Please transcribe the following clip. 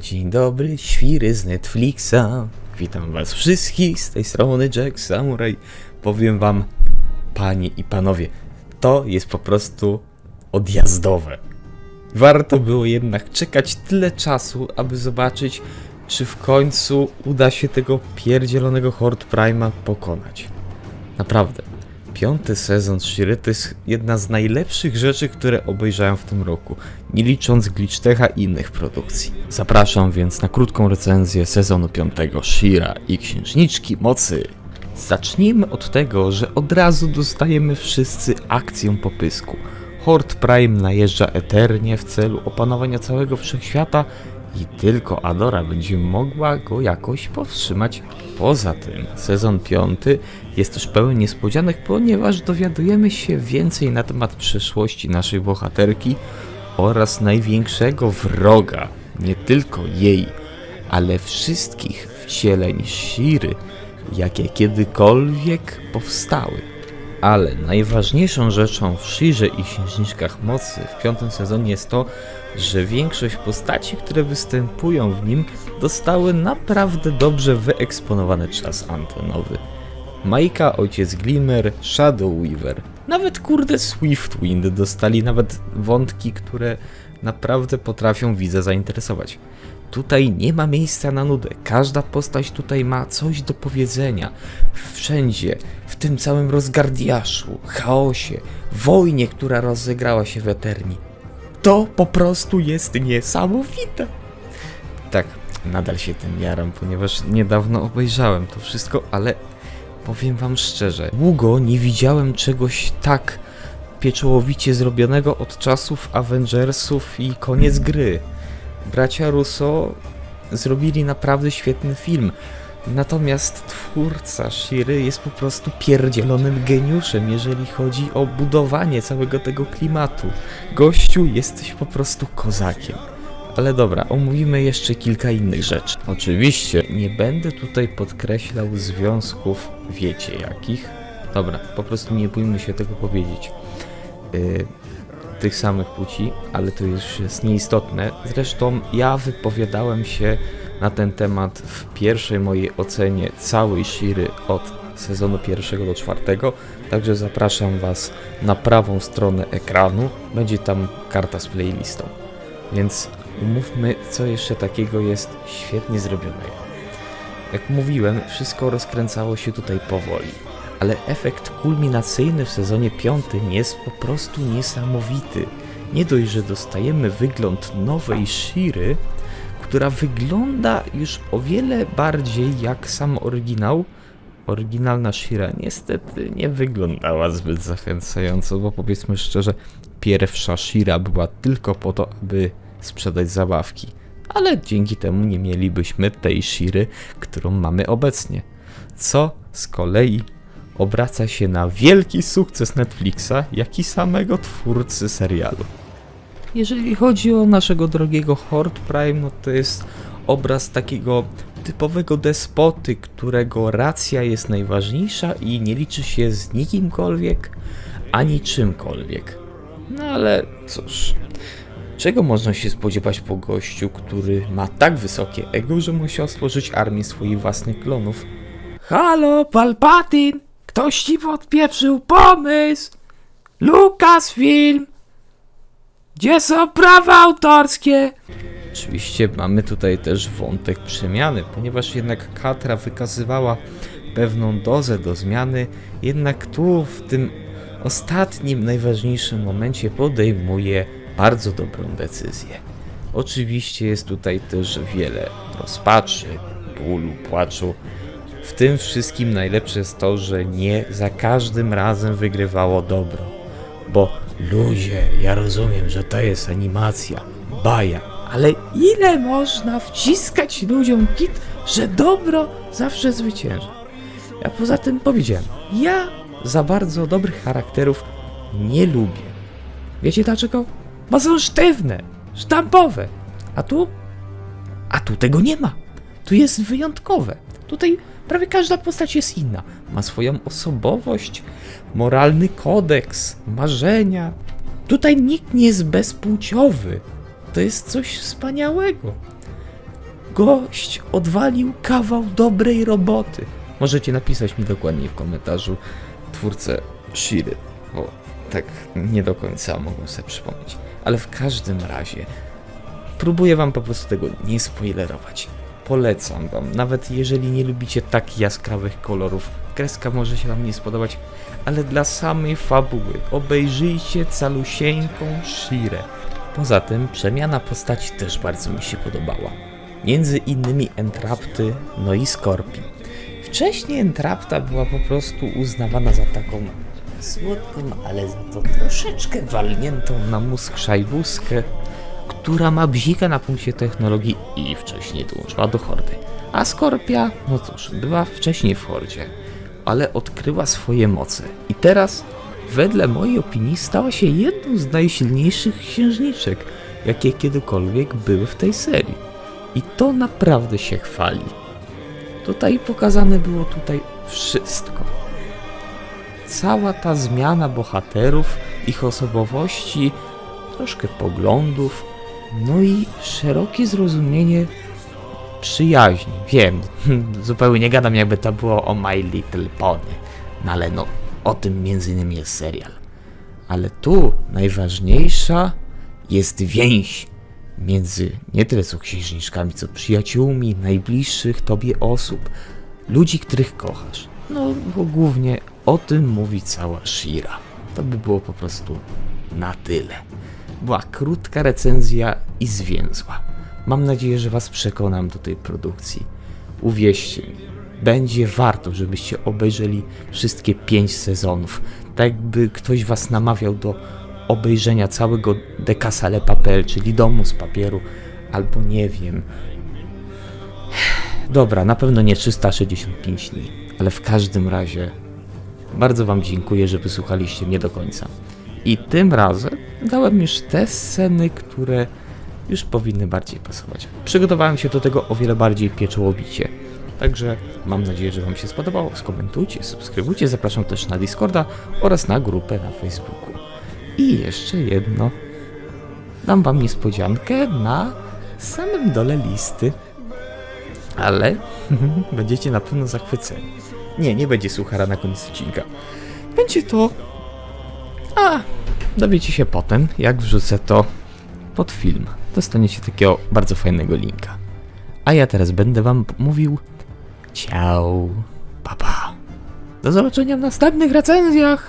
Dzień dobry, świry z Netflixa. Witam was wszystkich z tej strony Jack Samurai. Powiem wam, panie i panowie, to jest po prostu odjazdowe. Warto było jednak czekać tyle czasu, aby zobaczyć, czy w końcu uda się tego pierdzielonego Horde Prima pokonać. Naprawdę. Piąty sezon Shiry to jest jedna z najlepszych rzeczy, które obejrzałem w tym roku, nie licząc Glitchtecha i innych produkcji. Zapraszam więc na krótką recenzję sezonu piątego Shira i Księżniczki Mocy. Zacznijmy od tego, że od razu dostajemy wszyscy akcją po pysku. Horde Prime najeżdża eternie w celu opanowania całego wszechświata i tylko Adora będzie mogła go jakoś powstrzymać. Poza tym, sezon piąty jest też pełen niespodzianek, ponieważ dowiadujemy się więcej na temat przeszłości naszej bohaterki oraz największego wroga, nie tylko jej, ale wszystkich wcieleń Shiry, jakie kiedykolwiek powstały. Ale najważniejszą rzeczą w Shirze i Księżniczkach Mocy w piątym sezonie jest to, że większość postaci, które występują w nim, dostały naprawdę dobrze wyeksponowany czas antenowy. Majka, ojciec Glimmer, Shadow Weaver, nawet kurde Swiftwind dostali nawet wątki, które naprawdę potrafią widza zainteresować. Tutaj nie ma miejsca na nudę. Każda postać tutaj ma coś do powiedzenia. Wszędzie, w tym całym rozgardiaszu, chaosie, wojnie, która rozegrała się w Eterni. To po prostu jest niesamowite. Tak, nadal się tym jaram, ponieważ niedawno obejrzałem to wszystko, ale powiem wam szczerze, długo nie widziałem czegoś tak pieczołowicie zrobionego od czasów Avengersów i koniec gry. Bracia Russo zrobili naprawdę świetny film. Natomiast twórca Shiry jest po prostu pierdzielonym geniuszem, jeżeli chodzi o budowanie całego tego klimatu. Gościu, jesteś po prostu kozakiem. Ale dobra, omówimy jeszcze kilka innych rzeczy. Oczywiście nie będę tutaj podkreślał związków, wiecie jakich. Dobra, po prostu nie bójmy się tego powiedzieć. Yy, tych samych płci, ale to już jest nieistotne. Zresztą ja wypowiadałem się na ten temat w pierwszej mojej ocenie całej Shiry od sezonu pierwszego do czwartego, także zapraszam Was na prawą stronę ekranu, będzie tam karta z playlistą. Więc umówmy, co jeszcze takiego jest świetnie zrobionego. Jak mówiłem, wszystko rozkręcało się tutaj powoli, ale efekt kulminacyjny w sezonie piątym jest po prostu niesamowity. Nie dość, że dostajemy wygląd nowej Shiry, która wygląda już o wiele bardziej jak sam oryginał. Oryginalna Shira niestety nie wyglądała zbyt zachęcająco, bo powiedzmy szczerze, pierwsza Shira była tylko po to, aby sprzedać zabawki. Ale dzięki temu nie mielibyśmy tej Shiry, którą mamy obecnie. Co z kolei obraca się na wielki sukces Netflixa, jak i samego twórcy serialu. Jeżeli chodzi o naszego drogiego Horde Prime, no to jest obraz takiego typowego despoty, którego racja jest najważniejsza i nie liczy się z nikimkolwiek ani czymkolwiek. No ale cóż, czego można się spodziewać po gościu, który ma tak wysokie ego, że musiał stworzyć armię swoich własnych klonów? Halo, Palpatine! Ktoś ci podpieprzył pomysł! Lucasfilm! Gdzie są prawa autorskie? Oczywiście mamy tutaj też wątek przemiany, ponieważ jednak Katra wykazywała pewną dozę do zmiany, jednak tu w tym ostatnim, najważniejszym momencie podejmuje bardzo dobrą decyzję. Oczywiście jest tutaj też wiele rozpaczy, bólu, płaczu. W tym wszystkim najlepsze jest to, że nie za każdym razem wygrywało dobro. Bo ludzie, ja rozumiem, że to jest animacja, baja, ale ile można wciskać ludziom kit, że dobro zawsze zwycięża? Ja poza tym powiedziałem, ja za bardzo dobrych charakterów nie lubię. Wiecie dlaczego? Bo są sztywne, sztampowe. A tu? A tu tego nie ma. Tu jest wyjątkowe. Tutaj prawie każda postać jest inna. Ma swoją osobowość, moralny kodeks, marzenia. Tutaj nikt nie jest bezpłciowy. To jest coś wspaniałego. Gość odwalił kawał dobrej roboty. Możecie napisać mi dokładnie w komentarzu twórcę Shiry, bo tak nie do końca mogę sobie przypomnieć. Ale w każdym razie próbuję wam po prostu tego nie spoilerować. Polecam wam, nawet jeżeli nie lubicie tak jaskrawych kolorów, kreska może się wam nie spodobać, ale dla samej fabuły obejrzyjcie calusieńką Shirę. Poza tym przemiana postaci też bardzo mi się podobała. Między innymi Entrapty, no i Skorpi. Wcześniej Entrapta była po prostu uznawana za taką słodką, ale za to troszeczkę walniętą na mózg szajbuskę, która ma bzika na punkcie technologii i wcześniej dołączyła do hordy. A Skorpia, no cóż, była wcześniej w hordzie, ale odkryła swoje moce. I teraz, wedle mojej opinii, stała się jedną z najsilniejszych księżniczek, jakie kiedykolwiek były w tej serii. I to naprawdę się chwali. Tutaj pokazane było tutaj wszystko. Cała ta zmiana bohaterów, ich osobowości, troszkę poglądów, no i szerokie zrozumienie przyjaźni. Wiem, zupełnie nie gadam jakby to było o My Little Pony, no ale no, o tym między innymi jest serial. Ale tu najważniejsza jest więź między nie tyle co księżniczkami, co przyjaciółmi najbliższych tobie osób, ludzi, których kochasz. No, bo głównie o tym mówi cała Shira. To by było po prostu na tyle. Była krótka recenzja i zwięzła. Mam nadzieję, że Was przekonam do tej produkcji. Uwierzcie mi, będzie warto, żebyście obejrzeli wszystkie pięć sezonów. Tak jakby ktoś Was namawiał do obejrzenia całego De Casa Papel, czyli Domu z Papieru, albo nie wiem. Dobra, na pewno nie 365 dni, ale w każdym razie bardzo Wam dziękuję, że wysłuchaliście mnie do końca. I tym razem dałem już te sceny, które już powinny bardziej pasować. Przygotowałem się do tego o wiele bardziej pieczołowicie. Także mam nadzieję, że Wam się spodobało. Skomentujcie, subskrybujcie, zapraszam też na Discorda oraz na grupę na Facebooku. I jeszcze jedno. Dam Wam niespodziankę na samym dole listy. Ale będziecie na pewno zachwyceni. Nie, nie będzie suchara na koniec odcinka. Będzie to a dowiecie się potem, jak wrzucę to pod film. Dostaniecie takiego bardzo fajnego linka. A ja teraz będę wam mówił ciao, papa. Do zobaczenia w następnych recenzjach.